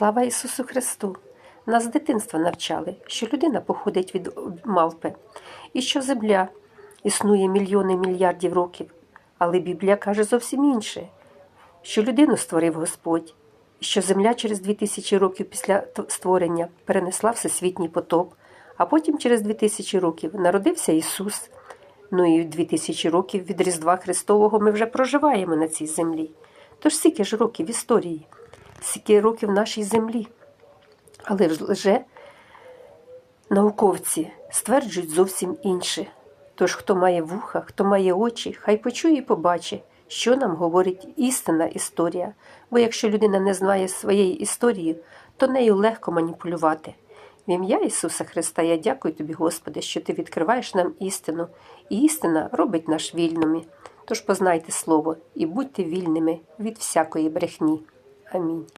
Слава Ісусу Христу! Нас з дитинства навчали, що людина походить від мавпи, і що земля існує мільйони мільярдів років. Але Біблія каже зовсім інше, що людину створив Господь, і що земля через дві тисячі років після створення перенесла всесвітній потоп, а потім через дві тисячі років народився Ісус. Ну і дві тисячі років від Різдва Христового ми вже проживаємо на цій землі. Тож скільки ж років історії, скільки років нашій землі. Але вже науковці стверджують зовсім інше. Тож, хто має вуха, хто має очі, хай почує і побачить, що нам говорить істинна історія. Бо якщо людина не знає своєї історії, то нею легко маніпулювати. В ім'я Ісуса Христа я дякую тобі, Господи, що ти відкриваєш нам істину, і істина робить нас вільними. Тож познайте Слово і будьте вільними від всякої брехні. Амінь.